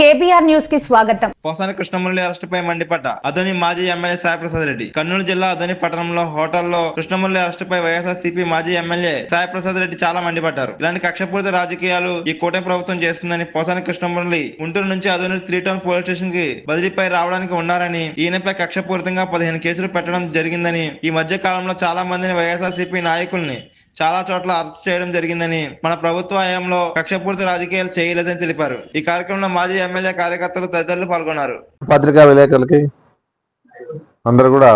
KBR న్యూస్కి స్వాగతం. పోసాని కృష్ణమురళి అరెస్టుపై మండిపడ్డ అదోని మాజీ ఎమ్మెల్యే సాయిప్రసాద్ రెడ్డి. కర్నూలు జిల్లా అదోని పట్టణంలో హోటల్లో కృష్ణమురళి అరెస్టుపై వైఎస్ఆర్సీపీ మాజీ ఎమ్మెల్యే సాయిప్రసాద్ రెడ్డి చాలా మండిపడ్డారు. ఇలాంటి కక్షపూరిత రాజకీయాలు ఈ కూటమి ప్రభుత్వం చేస్తుందని పోసాని కృష్ణమురళి గుంటూరు నుంచి అదోని త్రీ టౌన్ పోలీస్ స్టేషన్కి బదిలీపై రావడానికి ఉన్నారని ఈయనపై కక్షపూరితంగా పదిహేను కేసులు పెట్టడం జరిగిందని ఈ మధ్య కాలంలో చాలా మందిని వైఎస్ఆర్సీపీ నాయకుల్ని చాలా చోట్ల అరెస్ట్ చేయడం జరిగిందని మన ప్రభుత్వ హయాంలో కక్షపూర్తి రాజకీయాలు చేయలేదని తెలిపారు. ఈ కార్యక్రమంలో మాజీ ఎమ్మెల్యే కార్యకర్తలు తదితరులు పాల్గొన్నారు. పత్రికా విలేకరులకి అందరు కూడా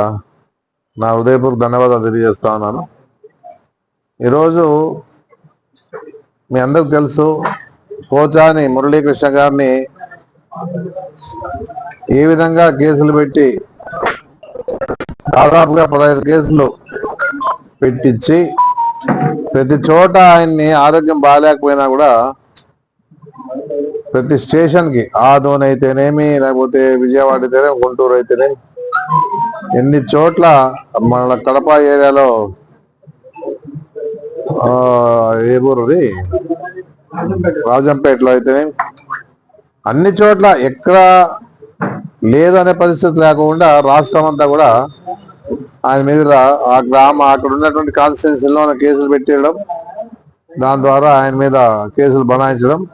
నా ఉదయపూర్ ధన్యవాదాలు తెలియజేస్తా ఉన్నాను. ఈరోజు మీ అందరికి తెలుసు పోచాని మురళీకృష్ణ గారిని ఏ విధంగా కేసులు పెట్టి దాదాపుగా పదహైదు కేసులు పెట్టించి ప్రతి చోట ఆయన్ని ఆరోగ్యం బాగాలేకపోయినా కూడా ప్రతి స్టేషన్కి ఆదోన్ అయితేనేమి లేకపోతే విజయవాడ అయితేనేమి గుంటూరు అయితేనేమి ఎన్ని చోట్ల మన కడప ఏరియాలో ఆ, ఏ ఊరుది? రాజంపేటలో అయితేనేమి అన్ని చోట్ల ఎక్కడ లేదు అనే పరిస్థితి లేకుండా రాష్ట్రం అంతా కూడా ఆయన మీద ఆ గ్రామ అక్కడ ఉన్నటువంటి కాన్స్టిట్యున్సీలో కేసులు పెట్టేయడం దాని ద్వారా ఆయన మీద కేసులు బనాయించడం.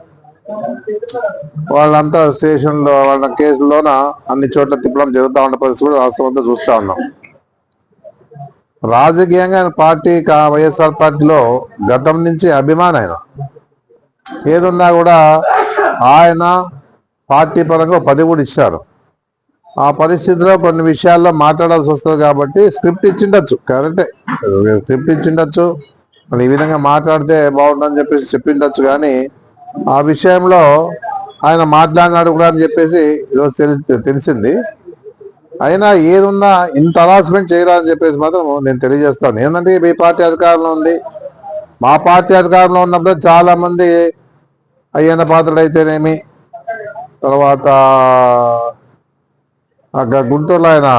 వాళ్ళంతా స్టేషన్లో వాళ్ళ కేసుల్లోన అన్ని చోట్ల తిప్పడం జరుగుతూ ఉన్న పరిస్థితి కూడా రాష్ట్రం అంతా చూస్తా ఉన్నాం. రాజకీయంగా ఆయన పార్టీ కా- వైఎస్ఆర్ పార్టీలో గతం నుంచి అభిమానం ఆయన. ఏదున్నా కూడా ఆయన పార్టీ పరంగా పది కూడా ఇచ్చారు. ఆ పరిస్థితిలో కొన్ని విషయాల్లో మాట్లాడాల్సి వస్తుంది కాబట్టి స్క్రిప్ట్ ఇచ్చిండొచ్చు కరెక్టే. స్క్రిప్ట్ ఇచ్చిండొచ్చు మరి ఈ విధంగా మాట్లాడితే బాగుంటుందని చెప్పేసి చెప్పిండొచ్చు కానీ ఆ విషయంలో ఆయన మాట్లాడినాడు కూడా అని చెప్పేసి ఈరోజు తెలి తెలిసింది. అయినా ఏదున్నా ఇంత అలాస్మెంట్ చేయరా అని చెప్పేసి మాత్రం నేను తెలియజేస్తాను. ఏంటంటే మీ పార్టీ అధికారంలో ఉంది. మా పార్టీ అధికారంలో ఉన్నప్పుడు చాలా మంది అయ్యన్న పాత్రలు అయితేనేమి తర్వాత అక్కడ గుంటూరులో ఆయన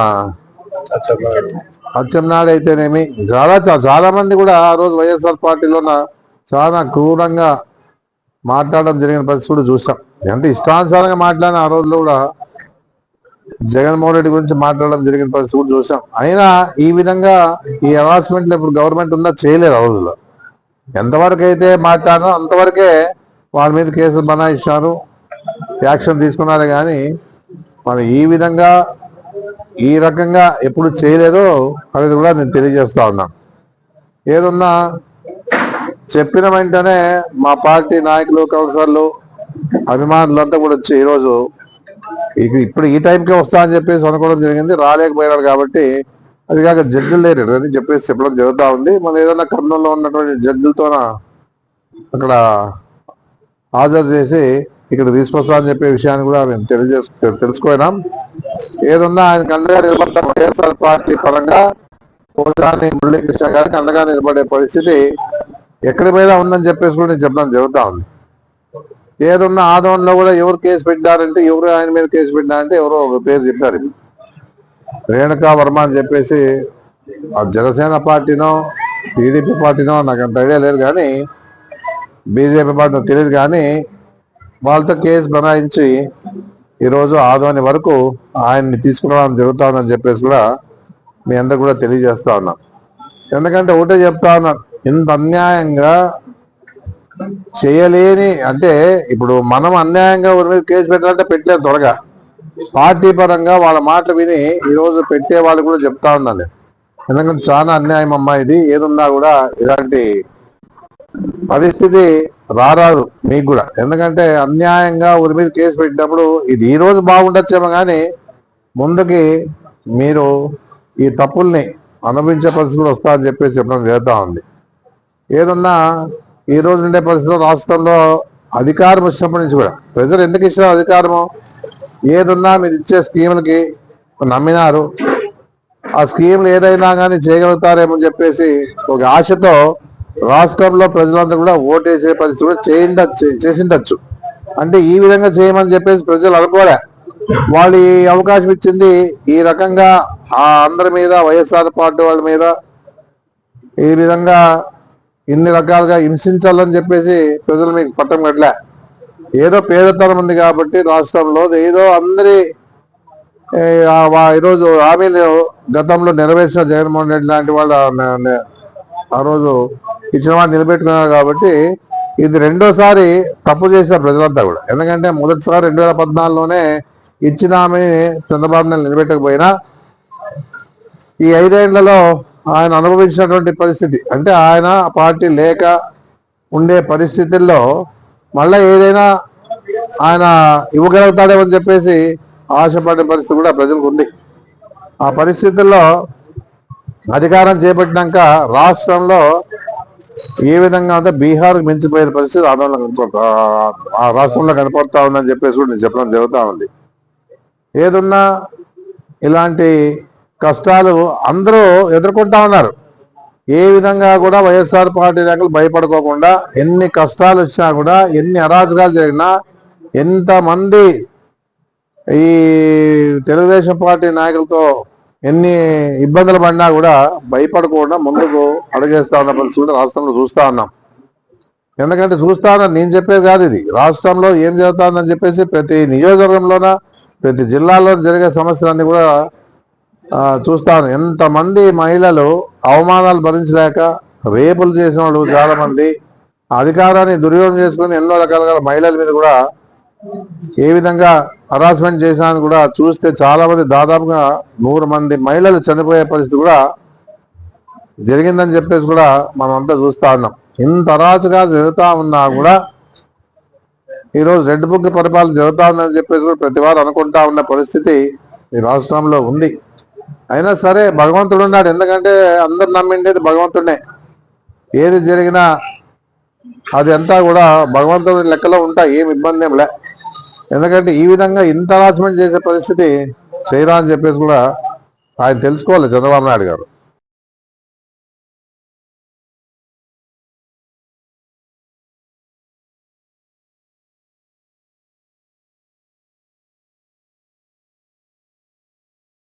అచ్చెన్నాడు అయితేనేమి చాలా చాలా మంది కూడా ఆ రోజు వైఎస్ఆర్ పార్టీలో చాలా క్రూరంగా మాట్లాడడం జరిగిన పరిస్థితి కూడా చూసాం అంటే ఇష్టానుసారంగా మాట్లాడిన ఆ రోజుల్లో కూడా జగన్మోహన్ రెడ్డి గురించి మాట్లాడడం జరిగిన పరిస్థితి కూడా చూసాం అయినా ఈ విధంగా ఈ అనౌన్స్మెంట్లు ఇప్పుడు గవర్నమెంట్ ఉందా చేయలేదు ఆ రోజుల్లో. ఎంతవరకు అయితే మాట్లాడినో అంతవరకే వాళ్ళ మీద కేసులు బనాయిస్తారు యాక్షన్ తీసుకున్నారు కానీ మనం ఈ విధంగా ఈ రకంగా ఎప్పుడు చేయలేదో అనేది కూడా నేను తెలియజేస్తా ఉన్నా. ఏదన్నా చెప్పిన వెంటనే మా పార్టీ నాయకులు కౌన్సిలర్లు అభిమానులు అంతా కూడా వచ్చి ఈరోజు ఇక ఇప్పుడు ఈ టైంకే వస్తా అని చెప్పేసి అనుకోవడం జరిగింది. రాలేకపోయినాడు కాబట్టి అది కాక జడ్జిలు లేరు అని చెప్పేసి చెప్పడం జరుగుతూ ఉంది. మన ఏదైనా కర్నూలులో ఉన్నటువంటి జడ్జిలతోన అక్కడ హాజరు చేసి ఇక్కడ తీసుకొస్తా అని చెప్పే విషయాన్ని కూడా మేము తెలియజేసు తెలుసుకున్నాం ఏదున్నా ఆయన అండగా నిలబడతాం వైఎస్ఆర్ పార్టీ పరంగా పోజాని మురళీకృష్ణ గారికి అండగా నిలబడే పరిస్థితి ఎక్కడి మీద ఉందని చెప్పేసి కూడా నేను చెప్పడం జరుగుతా ఉంది. ఏదున్నా ఆదోన్లో కూడా ఎవరు కేసు పెట్టారంటే ఎవరు ఆయన మీద కేసు పెట్టారంటే ఎవరో ఒక పేరు చెప్పారు. రేణుకా వర్మ అని చెప్పేసి ఆ జనసేన పార్టీనో టీడీపీ పార్టీనో నాకు అంత ఐడియా లేదు కానీ బీజేపీ పార్టీ తెలియదు కానీ వాళ్ళతో కేసు బనాయించి ఈరోజు ఆదోని వరకు ఆయన్ని తీసుకురావడం జరుగుతుందని చెప్పేసి కూడా మీ అందరు కూడా తెలియజేస్తా ఉన్నాం. ఎందుకంటే ఒకటే చెప్తా ఉన్నాను ఇంత అన్యాయంగా చేయలేని అంటే ఇప్పుడు మనం అన్యాయంగా ఎవరి మీద కేసు పెట్టాలంటే పెట్టలేదు త్వరగా. పార్టీ పరంగా వాళ్ళ మాట విని ఈరోజు పెట్టే వాళ్ళు కూడా చెప్తా ఉన్నాను. ఎందుకంటే చాలా అన్యాయం అమ్మా ఇది. ఏదున్నా కూడా ఇలాంటి పరిస్థితి రారాదు మీకు కూడా. ఎందుకంటే అన్యాయంగా ఊరి మీద కేసు పెట్టినప్పుడు ఇది ఈ రోజు బాగుండొచ్చేమో కానీ ముందుకి మీరు ఈ తప్పుల్ని అనుభవించే పరిస్థితి కూడా వస్తా అని చెప్పేసి చెప్పడం జరుగుతూ ఉంది. ఏదన్నా ఈ రోజు ఉండే పరిస్థితిలో రాష్ట్రంలో అధికారం వచ్చినప్పటి నుంచి కూడా ప్రజలు ఎందుకు ఇచ్చిన అధికారము? ఏదున్నా మీరు ఇచ్చే స్కీములకి నమ్మినారు. ఆ స్కీములు ఏదైనా కానీ చేయగలుగుతారేమో అని చెప్పేసి ఒక ఆశతో రాష్ట్రంలో ప్రజలందరూ కూడా ఓటేసే పరిస్థితి కూడా చేయండచ్చు చేసిండొచ్చు. అంటే ఈ విధంగా చేయమని చెప్పేసి ప్రజలు అనుకోలే. వాళ్ళు ఈ అవకాశం ఇచ్చింది ఈ రకంగా ఆ అందరి మీద వైఎస్ఆర్ పార్టీ వాళ్ళ మీద ఈ విధంగా ఇన్ని రకాలుగా హింసించాలని చెప్పేసి ప్రజలు మీకు పట్టం కట్టలే. ఏదో పేదతనం ఉంది కాబట్టి రాష్ట్రంలో ఏదో అందరి వా- ఈరోజు హామీలు గతంలో నెరవేర్చిన జగన్మోహన్ రెడ్డి లాంటి వాళ్ళ ఆ రోజు ఇచ్చిన మాట నిలబెట్టుకున్నారు కాబట్టి ఇది రెండోసారి తప్పు చేశారు ప్రజలంతా కూడా. ఎందుకంటే మొదటిసారి రెండు వేల పద్నాలుగులోనే ఇచ్చిన హామీ చంద్రబాబు నాయుడు నిలబెట్టకపోయినా ఈ ఐదేళ్ళలో ఆయన అనుభవించినటువంటి పరిస్థితి. అంటే ఆయన పార్టీ లేక ఉండే పరిస్థితుల్లో మళ్ళీ ఏదైనా ఆయన ఇవ్వగలుగుతాడేమని చెప్పేసి ఆశపడే పరిస్థితి కూడా ప్రజలకు ఉంది. ఆ పరిస్థితుల్లో అధికారం చేపట్టినాక రాష్ట్రంలో ఏ విధంగా ఉందో బీహార్ మించిపోయే పరిస్థితి ఆందోళన కనపడతా ఆ రాష్ట్రంలో కనపడతా ఉందని చెప్పేసి కూడా నేను చెప్పడం జరుగుతూ ఉంది. ఏదున్నా ఇలాంటి కష్టాలు అందరూ ఎదుర్కొంటా ఉన్నారు. ఏ విధంగా కూడా వైఎస్ఆర్ పార్టీ నాయకులు భయపడుకోకుండా ఎన్ని కష్టాలు వచ్చినా కూడా ఎన్ని అరాజకాలు జరిగినా ఎంతమంది ఈ తెలుగుదేశం పార్టీ నాయకులతో ఎన్ని ఇబ్బందులు పడినా కూడా భయపడకుండా ముందుకు అడుగేస్తా ఉన్న పరిస్థితి కూడా రాష్ట్రంలో చూస్తా ఉన్నాం. ఎందుకంటే చూస్తా నేను చెప్పేది కాదు ఇది. రాష్ట్రంలో ఏం జరుగుతుందని చెప్పేసి ప్రతి నియోజకవర్గంలోన ప్రతి జిల్లాలో జరిగే సమస్యలన్నీ కూడా చూస్తాను ఎంతమంది మహిళలు అవమానాలు భరించలేక రేపులు చేసిన వాళ్ళు చాలామంది అధికారాన్ని దుర్యోగం చేసుకుని ఎన్నో రకాలుగా మహిళల మీద కూడా ఏ విధంగా హరాస్మెంట్ చేశాను కూడా చూస్తే చాలా మంది దాదాపుగా నూరు మంది మహిళలు చనిపోయే పరిస్థితి కూడా జరిగిందని చెప్పేసి కూడా మనం అంతా చూస్తా ఉన్నాం. ఇంత అరాచుగా జరుగుతూ ఉన్నా కూడా ఈరోజు రెడ్ బుక్ పరిపాలన జరుగుతూ ఉందని చెప్పేసి కూడా ప్రతి వారు అనుకుంటా ఉన్న పరిస్థితి ఈ రాష్ట్రంలో ఉంది. అయినా సరే భగవంతుడు ఉన్నాడు. ఎందుకంటే అందరు నమ్మిండేది భగవంతుడే ఏది జరిగినా అది అంతా కూడా భగవంతుడి లెక్కలో ఉంటా. ఏం ఇబ్బంది ఏం లే. ఎందుకంటే ఈ విధంగా ఇంత అనౌన్స్మెంట్ చేసే పరిస్థితి చేయరా అని చెప్పేసి కూడా ఆయన తెలుసుకోవాలి చంద్రబాబు నాయుడు గారు.